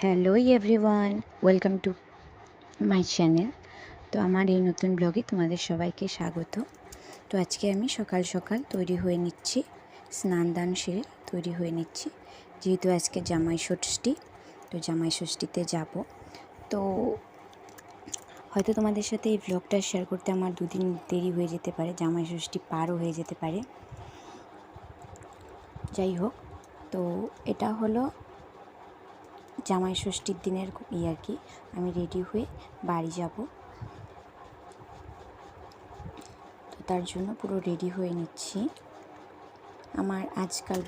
Hello everyone welcome to my channel তো আমার এই নতুন ব্লগে তোমাদের সবাইকে স্বাগত। তো আজকে আমি সকাল সকাল তৈরি হয়ে নিচ্ছি, স্নান দান সেরে তৈরি হয়ে নিচ্ছি। যেহেতু আজকে জামাই ষষ্ঠী, তো জামাই ষষ্ঠীতে যাব। তো হয়তো তোমাদের সাথে এই ব্লগটা শেয়ার করতে আমার দুদিন দেরি হয়ে যেতে পারে, জামাই ষষ্ঠী পারও হয়ে যেতে পারে। যাই হোক তো এটা হলো জামাই ষষ্ঠীর দিনের ই আর কি। আমি রেডি হয়ে বাড়ি যাব। তো তার জন্য পুরো রেডি হয়ে নিচ্ছি। আমার আজকাল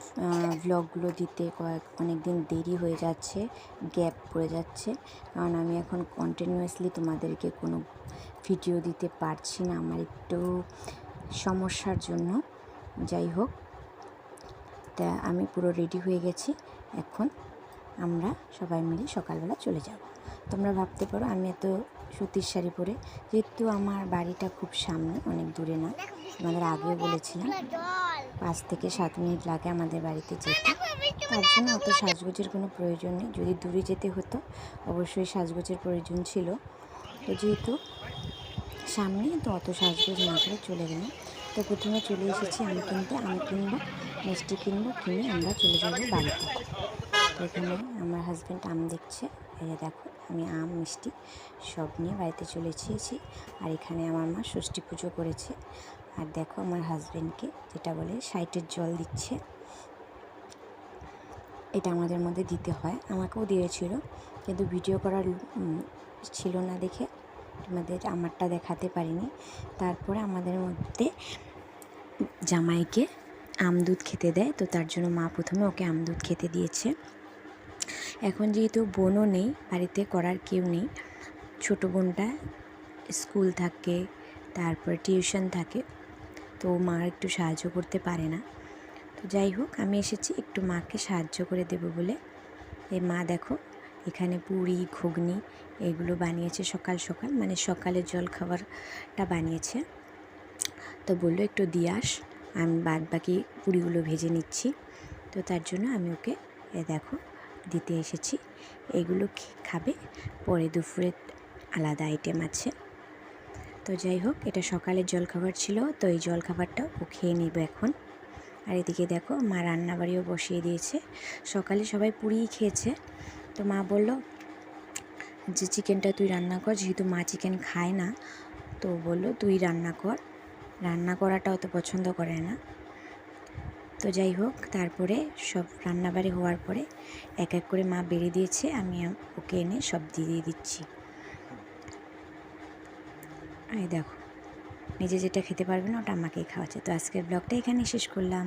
ব্লগগুলো দিতে কয়েক অনেক দিন দেরি হয়ে যাচ্ছে গ্যাপ পড়ে যাচ্ছে। কারণ আমি এখন কন্টিনিউয়াসলি তোমাদেরকে কোনো ভিডিও দিতে পারছি না। আমার একটু সমস্যার জন্য। যাই হোক তা আমি পুরো রেডি হয়ে গেছি। এখন আমরা সবাই মিলে সকালবেলা চলে যাব। তোমরা ভাবতে পারো আমি এত সুতির শাড়ি পরে, যেহেতু আমার বাড়িটা খুব সামনে, অনেক দূরে না। আমাদের আগেও বলেছিলাম, পাঁচ থেকে সাত মিনিট লাগে আমাদের বাড়িতে যেতে। তার জন্য অত সাজগোজের কোনো প্রয়োজন নেই। যদি দূরে যেতে হতো, অবশ্যই সাজগোজের প্রয়োজন ছিল। তো যেহেতু সামনে, তো অত সাজগোজ না করে চলে গেলাম। তো প্রথমে চলে এসেছি আম কিনতে। আম কিনবো, মিষ্টি কিনবো, কিনে আমরা চলে যাব বাড়িতে। তো এখানে আমার হাজব্যান্ড আম দেখছে। এই দেখো, আমি আম, মিষ্টি সব নিয়ে বাড়িতে চলে এসেছি। আর এখানে আমার মা ষষ্ঠী পুজো করেছে। আর দেখো আমার হাজব্যান্ডকে যেটা বলে সাইটের জল দিচ্ছে। এটা আমাদের মধ্যে দিতে হয়। আমাকেও দিয়েছিল, কিন্তু ভিডিও করার ছিল না দেখে। আমাদের আমারটা দেখাতে পারিনি। তারপরে আমাদের মধ্যে জামাইকে আমদুধ খেতে দেয়, তো তার জন্য মা প্রথমে ওকে আমদুধ খেতে দিয়েছে। এখন যেহেতু বোনও নেই, বাড়িতে করার কেউ নেই, ছোটো বোনটা স্কুল থাকে, তারপর টিউশন থাকে, তো মা একটু সাহায্য করতে পারে না। তো যাই হোক, আমি এসেছি, একটু মাকে সাহায্য করে দেব বলে। এই মা দেখো এখানে পুরি, ঘুগনি এগুলো বানিয়েছে সকাল সকাল। মানে সকালের জল খাবারটা বানিয়েছে। তো বলল, একটু দিয়ে আস, আমি বাদ বাকি পুরিগুলো ভেজে নিচ্ছি। তো তার জন্য আমি ওকে, এ দেখো, দিতে এসেছি। এগুলো খাবে। পরে দুপুরে আলাদা আইটেম আছে। তো যাই হোক, এটা সকালের জলখাবার ছিল। তো এই জলখাবারটাও ও খেয়ে নিবে এখন। আর এদিকে দেখো, মা রান্নাবাড়িও বসিয়ে দিয়েছে। সকালে সবাই পুরিই খেয়েছে। তো মা বলল, যে চিকেনটা তুই রান্না কর, যেহেতু মা চিকেন খায় না, তো বলল, তুই রান্না কর। রান্না করাটা অত পছন্দ করে না। তো যাই হোক, তারপরে সব রান্নাবাড়ি হওয়ার পরে এক এক করে মা বেড়ে দিয়েছে, আমি ওকে এনে সব দিয়ে দিচ্ছি। এই দেখো, নিজে যেটা খেতে পারবে না, ওটা আমাকেই খাওয়াচ্ছে। তো আজকের ব্লগটা এখানেই শেষ করলাম।